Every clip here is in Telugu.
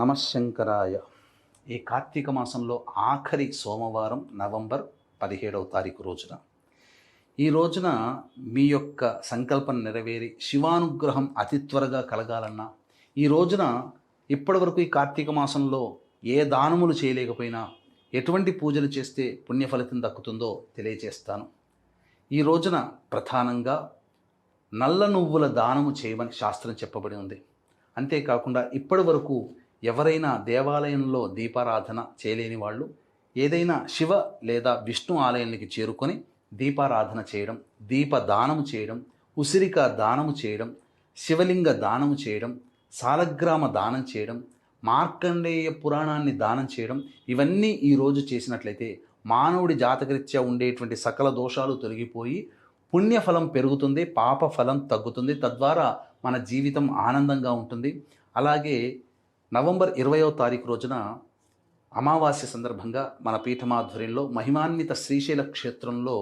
నమశంకరాయ. ఈ కార్తీక మాసంలో ఆఖరి సోమవారం నవంబర్ పదిహేడవ తారీఖు రోజున. ఈ రోజున మీ యొక్క సంకల్పం నెరవేరి శివానుగ్రహం అతి త్వరగా కలగాలన్నా ఈ రోజున ఇప్పటివరకు ఈ కార్తీక మాసంలో ఏ దానములు చేయలేకపోయినా ఎటువంటి పూజలు చేస్తే పుణ్య ఫలితం దక్కుతుందో తెలియజేస్తాను. ఈ రోజున ప్రధానంగా నల్ల నువ్వుల దానము చేయమని శాస్త్రం చెప్పబడి ఉంది. అంతేకాకుండా ఇప్పటి వరకు ఎవరైనా దేవాలయంలో దీపారాధన చేయలేని వాళ్ళు ఏదైనా శివ లేదా విష్ణు ఆలయానికి చేరుకొని దీపారాధన చేయడం దీప దానము చేయడం ఉసిరిక దానము చేయడం శివలింగ దానము చేయడం సాలగ్రామ దానం చేయడం మార్కండేయ పురాణాన్ని దానం చేయడం ఇవన్నీ ఈరోజు చేసినట్లయితే మానవుడి జాతకరీత్యా ఉండేటువంటి సకల దోషాలు తొలగిపోయి పుణ్యఫలం పెరుగుతుంది పాప ఫలం తగ్గుతుంది. తద్వారా మన జీవితం ఆనందంగా ఉంటుంది. అలాగే నవంబర్ ఇరవయో తారీఖు రోజున అమావాస్య సందర్భంగా మన పీఠమాధ్వర్యంలో మహిమాన్విత శ్రీశైల క్షేత్రంలో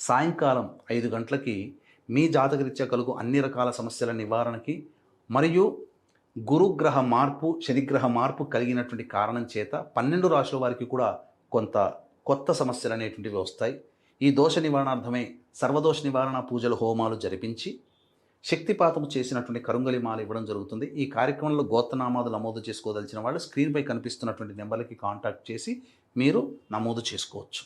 సాయంకాలం ఐదు గంటలకి మీ జాతకరీత్యా కలుగు అన్ని రకాల సమస్యల నివారణకి మరియు గురుగ్రహ మార్పు శనిగ్రహ మార్పు కలిగినటువంటి కారణం చేత పన్నెండు రాశుల వారికి కూడా కొంత కొత్త సమస్యలు అనేటువంటివి వస్తాయి. ఈ దోష నివారణార్థమే సర్వదోష నివారణ పూజలు హోమాలు జరిపించి శక్తిపాతము చేసినటువంటి కరుంగలి మాల ఇవ్వడం జరుగుతుంది. ఈ కార్యక్రమంలో గోత్రనామాలు నమోదు చేసుకోదలిచిన వాళ్ళు స్క్రీన్పై కనిపిస్తున్నటువంటి నెంబర్లకి కాంటాక్ట్ చేసి మీరు నమోదు చేసుకోవచ్చు.